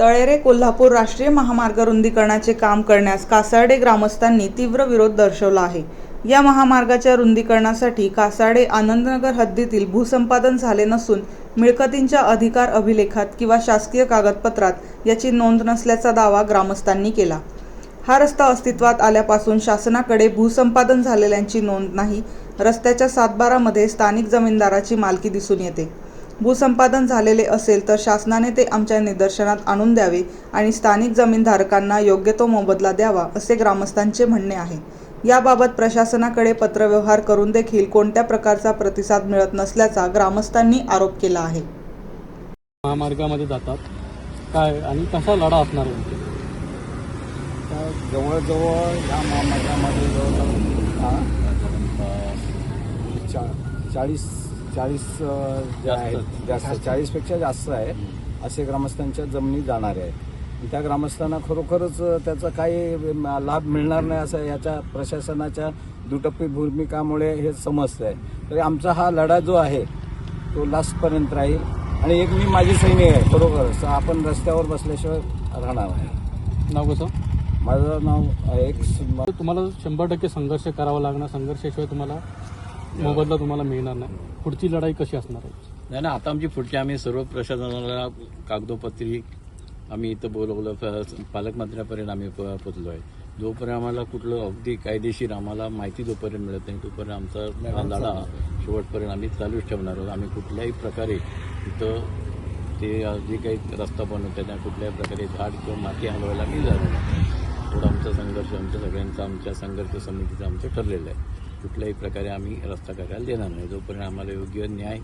तळेरे कोल्हापूर राष्ट्रीय महामार्ग रुंदीकरणाचे काम करण्यास कासार्डे ग्रामस्थांनी तीव्र विरोध दर्शवला आहे. या महामार्गाच्या रुंदीकरणासाठी कासार्डे आनंदनगर हद्दीतील भूसंपादन झाले नसून मिळकतींच्या अधिकार अभिलेखात किंवा शासकीय कागदपत्रात याची नोंद नसल्याचा दावा ग्रामस्थांनी केला. हा रस्ता अस्तित्वात आल्यापासून शासनाकडे भूसंपादन झालेल्यांची नोंद नाही रस्त्याच्या सातबारामध्ये स्थानिक जमीनदाराची मालकी दिसून येते. भूसंपादन झालेले असेल तर शासनाने ते आमच्या निदर्शनात आणून द्यावे आणि स्थानिक जमीनधारकांना योग्य तो मोबदला द्यावा असे ग्रामस्थांचे म्हणणे आहे. याबाबत प्रशासनाकडे पत्रव्यवहार करून देखील कोणत्या प्रकारचा प्रतिसाद मिळत नसल्याचा ग्रामस्थांनी आरोप केला आहे. महामार्गामध्ये जातात. काय आणि कसा लढा असणार आहे? जवळजवळ या महामार्गामध्ये जवळजवळ चाळीस चाळीस जास्त. चाळीसपेक्षा जास्त आहे असे ग्रामस्थांच्या जमिनी जाणारे आहेत. त्या ग्रामस्थांना खरोखरच त्याचा काही लाभ मिळणार नाही असं याच्या प्रशासनाच्या दुटप्पी भूमिकामुळे हे समजतंय. तरी आमचा हा लढा जो आहे तो लास्टपर्यंत राहील. आणि एक मी माझी सैनिक आहे खरोखरच आपण रस्त्यावर बसल्याशिवाय राहणार आहे नाव कसं? माझं नाव एक तुम्हाला शंभर टक्के संघर्ष करावा लागणार संघर्षाशिवाय तुम्हाला मोबदला तुम्हाला मिळणार नाही. पुढची लढाई कशी असणार आहे? नाही ना आता आमची पुढची आम्ही सर्व प्रशासनाला कागदोपत्री आम्ही इथं बोलवलं पालकमंत्र्यापर्यंत आम्ही प- पोचलो आहे. जोपर्यंत आम्हाला कुठलं अगदी कायदेशीर आम्हाला माहिती जोपर्यंत मिळत नाही तोपर्यंत आमचा हा लढा शेवटपर्यंत आम्ही चालूच ठेवणार आहोत. आम्ही कुठल्याही प्रकारे इथं ते जे काही रस्ता बनवतात त्या कुठल्याही प्रकारे झाड किंवा माती हलवायला मी जाणार नाही. थोडा आमचा संघर्ष आमच्या सगळ्यांचा आमच्या संघर्ष समितीचं आमचं ठरलेलं आहे. कुठल्याही प्रकारे आम्ही रस्ता करायला देणार नाही. जोपर्यंत आम्हाला योग्य न्याय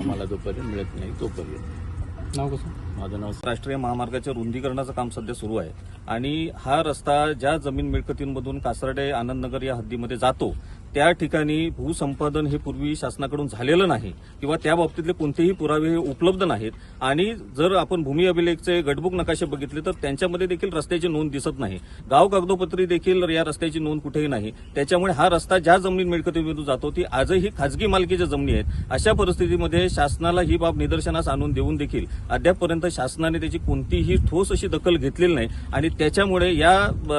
आम्हाला जोपर्यंत मिळत नाही तोपर्यंत. नाव कसं? माझं नाव राष्ट्रीय महामार्गाच्या रुंदीकरणाचं काम सध्या सुरू आहे. आणि हा रस्ता ज्या जमीन मिळकतींमधून कासर्डे आनंदनगर या हद्दीमध्ये जातो त्या ठिकाणी भूसंपादन हे पूर्वी शासनाकडून झालेलं नाही किंवा त्या बाबतीतले कोणतेही पुरावे हे उपलब्ध नाहीत. आणि जर आपण भूमी अभिलेखचे गटबुक नकाशे बघितले तर त्यांच्यामध्ये देखील रस्त्याची नोंद दिसत नाही. गाव कागदोपत्री देखील या रस्त्याची नोंद कुठेही नाही. त्याच्यामुळे हा रस्ता ज्या जमीन मिळकतीमधून जातो ती आजही खाजगी मालकीच्या जमिनी आहेत. अशा परिस्थितीमध्ये शासनाला ही बाब निदर्शनास आणून देऊन देखील अद्यापपर्यंत शासनाने त्याची कोणतीही ठोस अशी दखल घेतलेली नाही. आणि त्याच्यामुळे या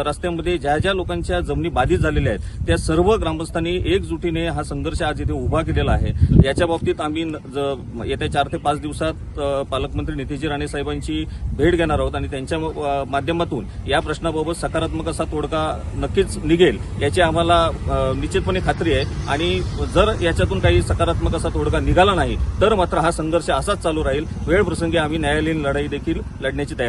रस्त्यामध्ये ज्या ज्या लोकांच्या जमिनी बाधित झालेल्या आहेत त्या सर्व ग्रामस्थांनी एकजुटीने हा संघर्ष आज इथे उभा केलेला आहे. याच्या बाबतीत आम्ही ज- येत्या चार ते पाच दिवसात पालकमंत्री नितीजी राणे साहेबांची भेट घेणार आहोत आणि त्यांच्या माध्यमातून या प्रश्नाबाबत सकारात्मक असा तोडगा नक्कीच निघेल याची आम्हाला निश्चितपणे खात्री आहे. आणि जर याच्यातून काही सकारात्मक असा तोडगा निघाला नाही तर मात्र हा संघर्ष असाच चालू राहील. वेळ प्रसंगी आम्ही न्यायालयीन लढाई देखील लढण्याची तयारी